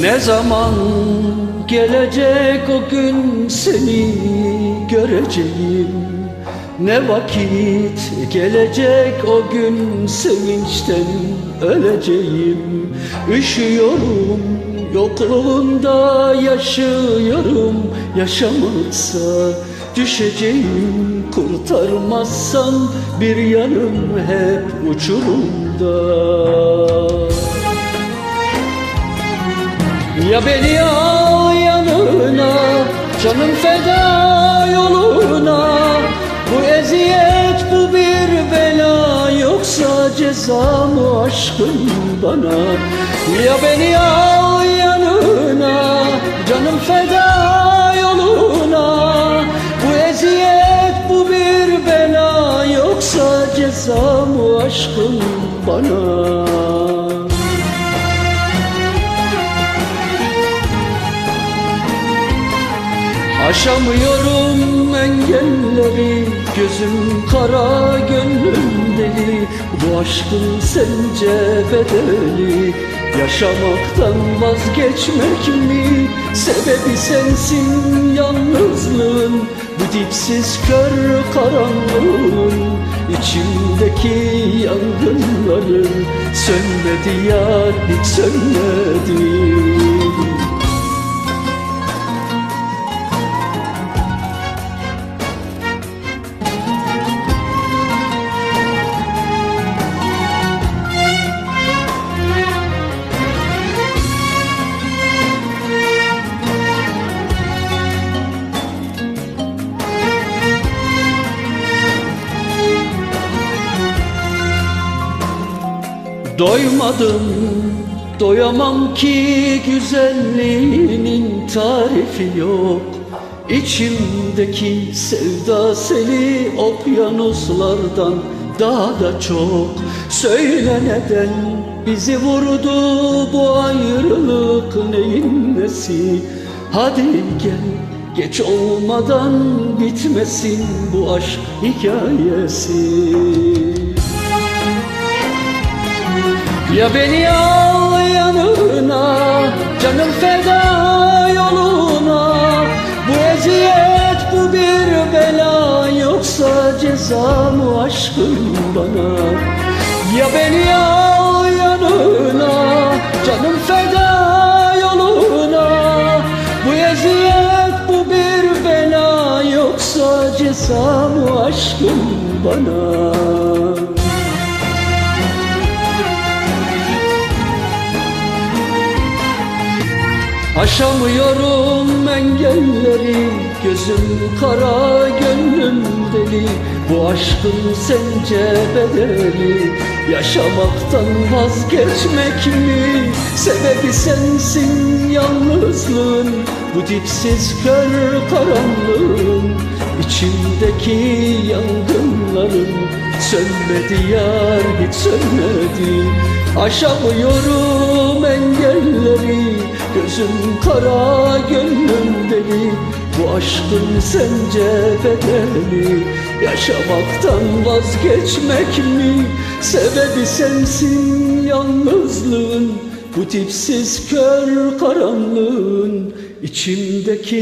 Ne zaman gelecek o gün seni göreceğim? Ne vakit gelecek o gün sevinçten öleceğim? Üşüyorum yokluğunda yaşıyorum. Yaşamaksa düşeceğim kurtarmazsan bir yanım hep uçurumda ya beni al yanına Canım feda yoluna. Bu eziyet bu bir bela Yoksa ceza mı aşkın bana. Ya beni al yanına Canım feda yoluna. Bu eziyet bu bir bela Yoksa ceza mı aşkın bana Aşamıyorum engelleri Gözüm kara gönlüm deli. Bu aşkın sence bedeli Yaşamaktan vazgeçmek mi? Sebebi sensin yalnızlığın Bu dipsiz kör karanlığın. İçimdeki yangınların Sönmedi yar hiç sönmedi Doymadım, doyamam ki güzelliğinin tarifi yok. İçimdeki sevda seni okyanuslardan daha da çok. Söyle neden bizi vurdu bu ayrılık neyin nesi? Hadi gel geç olmadan bitmesin bu aşk hikayesi Ya beni al yanına Canım feda yoluna. Bu eziyet bu bir bela Yoksa ceza mı aşkın bana? Ya beni al yanına Canım feda yoluna. Bu eziyet bu bir bela Yoksa ceza mı aşkın bana Aşamıyorum engelleri Gözüm kara gönlüm deli. Bu aşkın sence bedeli. Yaşamaktan vazgeçmek mi? Sebebi sensin yalnızlığın. Bu dipsiz kör karanlığın. İçimdeki yangınların Sönmedi yar hiç sönmedi. Aşamıyorum Gözüm kara gönlüm deli. Bu aşkın sence bedeli? Yaşamaktan vazgeçmek mi? Sebebi sensin yalnızlığın. Bu dipsiz kör karanlığın. İçimdeki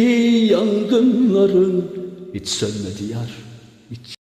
yangınların. Hiç sönmedi yar Hiç